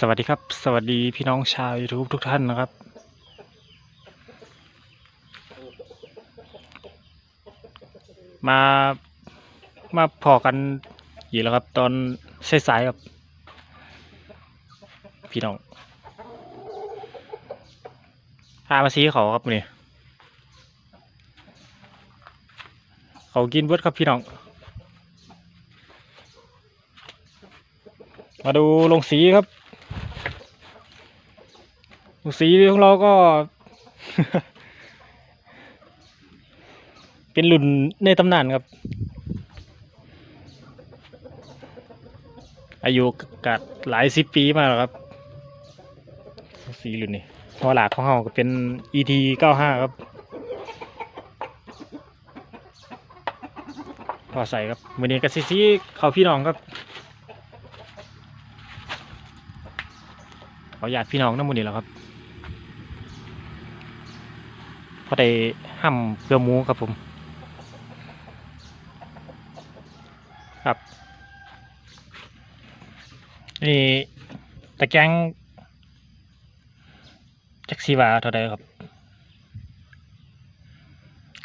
สวัสดีครับ สวัสดีพี่น้องชาว YouTube ทุกท่านนะครับ มามาพอกันอีกแล้วครับ ตอนสายๆครับพี่น้องพามาซีเขาครับนี่เขากินเบิดครับพี่น้องมาดูลงสีครับ สีของเราก็ เป็นรุ่นในตำนานครับ อายุกัดหลายสิบปีมาแล้วครับ สีรุ่นนี้หัวหลักของเราก็เป็น ET 95 ครับพอใส่ครับมือนี้กับซีซีเขาพี่น้องครับขอญาติพี่น้องน้ำมูนี่แหล้วครับ พอได้ห้ำเกลือหมูครับผม ครับนี่ตะแกรงจักซีวาเท่าไดครับ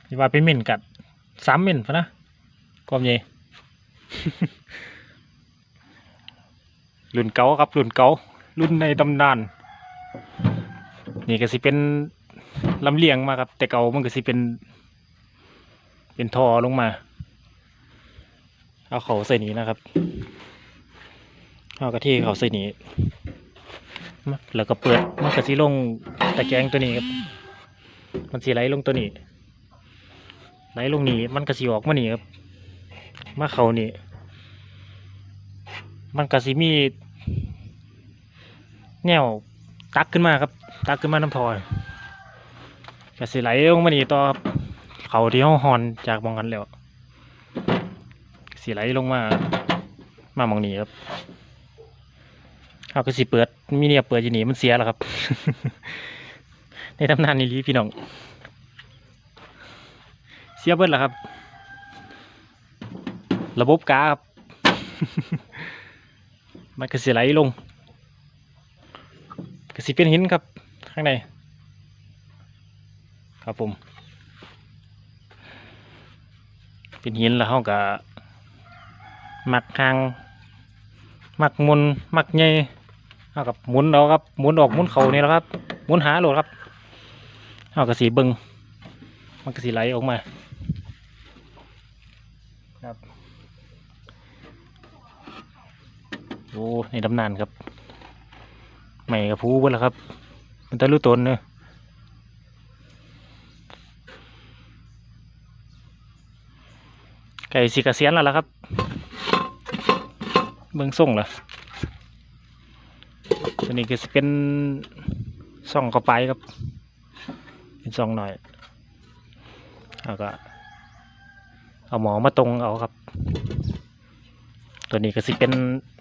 ซีวาเป็นหมิ่นกัดสามหมิ่นพะนะความใหญ่รุ่นเก่าครับรุ่นเก่ารุ่นในตำนาน นี่ก็สิเป็น ลำเลียงมาครับ แต่เก่ามันก็สิเป็น เป็นท่อลงมา เอาเขาใส่นี้นะครับ เอากระที่เขาใส่นี้มาแล้วก็เปิดมันก็สิลงตะแกรงตัวนี้ครับ มันสิไหลลงตัวนี้ไหลลงนี้มันก็สิออกมานี่ครับมาเขานี่มันก็สิมีแนวตักขึ้นมาครับ ตักขึ้นมาน้ำทอย ก็สิไหลลงมานี่ต่อครับเขาที่ห้องหอนจากมองกันแล้วสิไหลลงมา มามองนี้ครับเอาก็สิเปิดมีเนี่ยเปิดอยู่นี่มันเสียแล้วครับ ในตำนานนี่ลีพี่น้อง เสียเบิดแล้วครับ ระบบกาครับ มันก็สิไหลลงกระสิเป็นหินครับ ข้างใน ครับผม เป็นหินแล้วเขาก็มักหางมักมุนมักใหญ่เอากับหมุนเอาครับหมุนออกหมุนเขานี่แหละครับหมุนหาโหลดครับเอากระสีเบิงมันกระสีไหลออกมาครับโอ้ในตำนานครับใหม่กับผู้เบิ่แล้วครับ มันตะลุตนเนอะ ไก่สีกระเสียนแล้วล่ะครับ เบิ่งส่งละตัวนี้ก็จะเป็นส่องเข้าไปครับ เป็นส่องหน่อยแล้วก็ เอาหมอมาตรงเอาครับ ตัวนี้ก็สิเป็น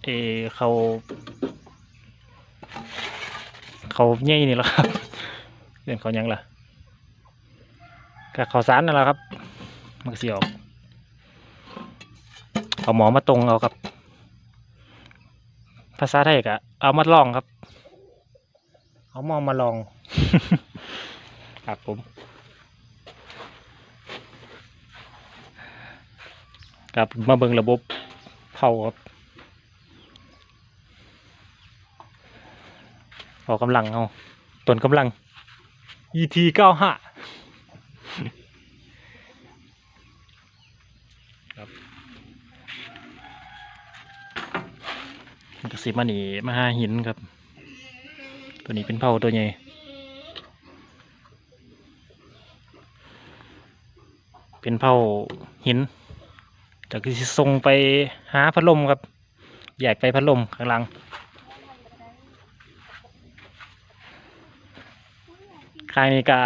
เอเขาเขาใหญ่นี่แหละครับเรื่องเขายังล่ะกับเขาสารนั่นแหละครับ มันก็สิออก เอาหมอมาตรงเอาครับ ภาษาไทยกะเอามาลองครับ เอามองมาลอง ครับผมกับมาเบิ่งระบบเผาครับออกกำลังเอาต้นกำลัง ET 95 สิมาหนีมาหาหินครับ ตัวนี้เป็นเผาตัวใหญ่เป็นเผาหินจากที่ส่งไปหาพัดลมครับแยากไปพัดลมข้างหลังคายนี้ก็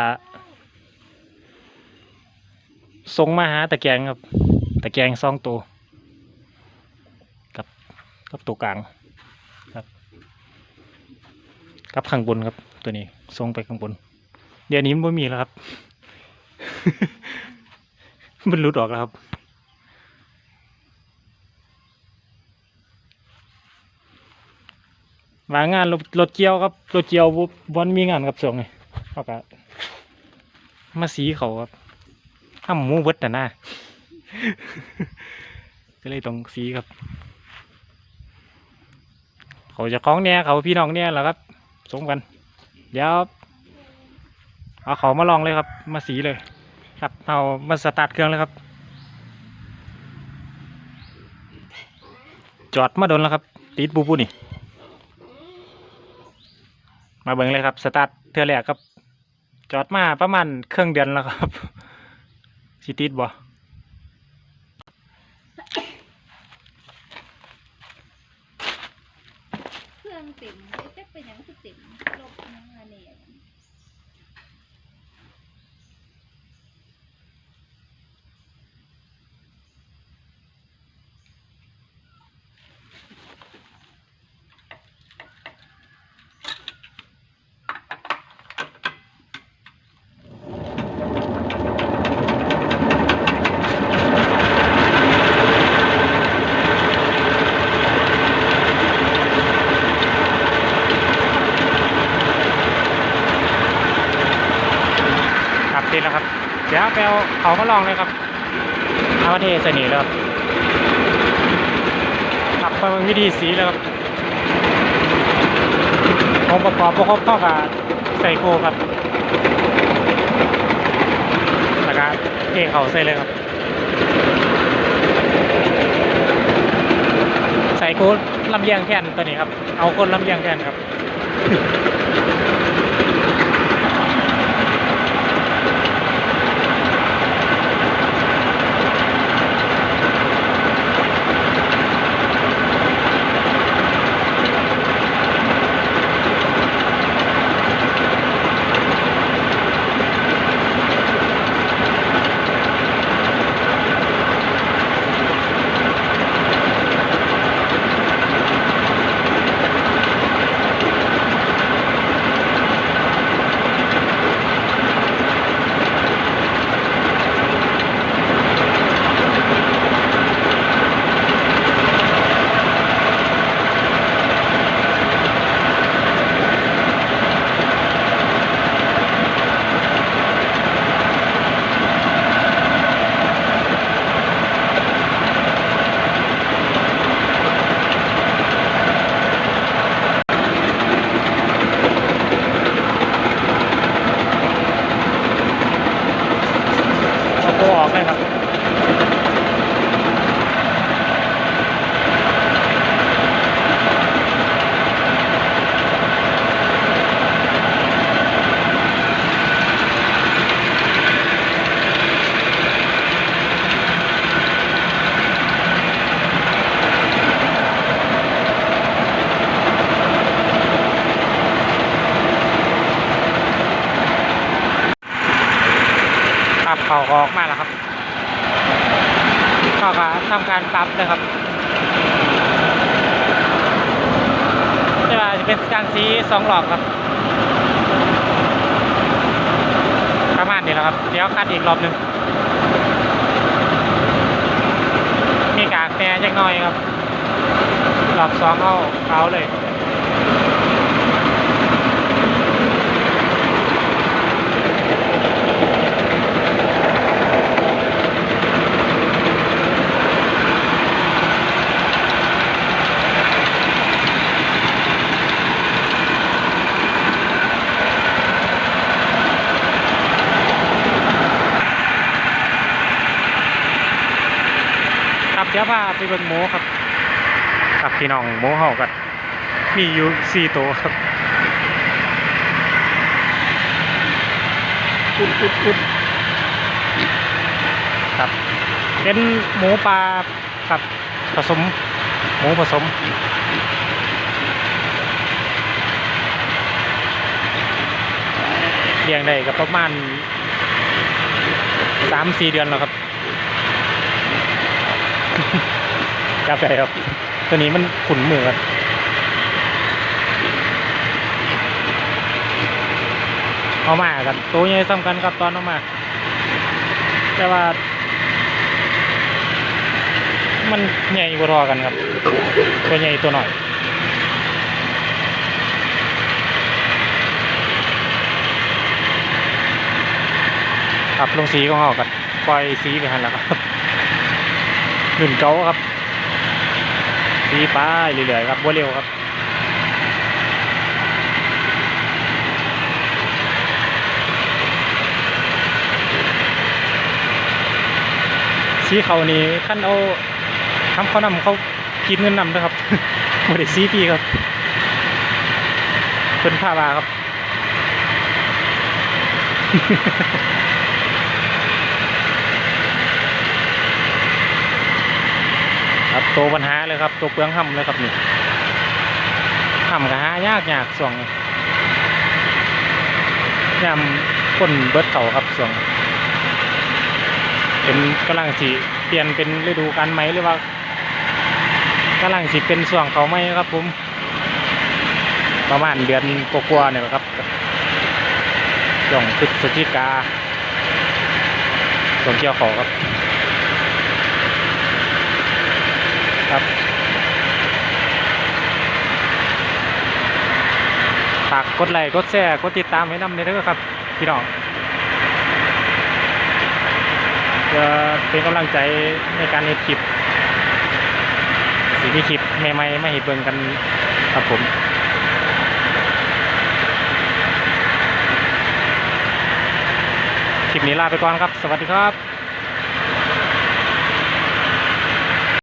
ส่งมาหาตะแกรงครับ ตะแกรงสองตัวกับกับตัวกลาง กับข้างบนครับ ตัวนี้ส่งไปข้างบน เดี๋ยวนี้มันไม่มีแล้วครับ มันหลุดออกแล้วครับตว่างานรถรถเกียวครับรถเกียวบ่บอนมีงานครับส่งนี้เขาก็มาสีเขาครับห้ามหมูเบิดน่ะนะก็เลยต้องสีครับ เขาจะคล้องเนี่ยเขาพี่น้องเนี่ยแหละครับ สมกัน เดี๋ยวเอาเขามาลองเลยครับ มาสีเลย ครับเอามาสตาร์ทเครื่องเลยครับ จอดมาโดนแล้วครับ ติดบูบูนี่ มาเบิ่งเลยครับสตาร์ทเทือแรกครับ จอดมาประมาณเครื่องเดือนแล้วครับสิติดบ่ เครื่องติ่มจะเป็นหยังคือติ่มลบหยังอันนี้ ครับติดแล้วครับ เดี๋ยวไปเอาเขามาลองเลยครับเอามาเทใส่นี่เลยครับครับไปเบิ่งวิธีสีแล้วครับองค์ประกอบประครบเข้ากับใส่โกครับแล้วก็เทเขาใส่เลยครับ ใส่โกลำเลียงแทนตัวนี้ครับ เอาคนลำเลียงแทนครับ เขาก็ทำการปรับนะครับแต่ว่าจะเป็นการสีสองหลอกครับ ประมาณนี้แหละครับ เดี๋ยวคัดอีกรอบหนึ่งมีกากแน่จักน้อยครับรอบสองเข้าเขาเลย ครับเดี๋ยวพาไปเบิ่งหมูครับกับพี่น้องหมูเฮากันมีอยู่สี่ตัวครับอุดอุดอุดครับเป็นหมูปลากับผสมหมูผสมเลี้ยงได้ก็ประมาณสามสี่เดือนแล้วครับ กาแฟครับ ตัวนี้มันขุนเหมือคเอามาครันตัวใหญ่สำคัญกับตอนเอามา แต่ว่า มันใหญ่กว่าทอกันครับ ตัวใหญ่ตัวหน่อยอับลงสีก็หอกันไฟสีไปหันแล้วครับหนุนเก้าครับ สีไป้ายเรื่อยๆครับบ่เร็วครับสีเขานี่ขั้นเอาทำเขานำเขาคิดเงินนำนะครับไม่ได้สีฟรีครับเป็นผ้าบาครับ ครับตัวปัญหาเลยครับตัวเปลืองห่ำเลยครับนี่ห่ำก็หายากยากส่วงนี้ยำคนเบิดเขาครับส่วงเป็นกำลังสิเปลี่ยนเป็นฤดูกาลไหมหรือว่ากำลังสิเป็นส่วงเขาไหมครับผมประมาณเดือนกว่าๆเนี่ยครับช่วงพฤศจิกาช่วงเกี่ยวเขาครับ ครับฝากกดไลค์กดแชร์กดติดตามให้นำในเด้อครับ พี่น้องเพื่อเป็นกำลังใจในการเฮ็ดคลิปสีมีคลิปใหม่ๆมาเห็นเบิ่งกันครับผมคลิปนี้ลาไปก่อนครับ สวัสดีครับ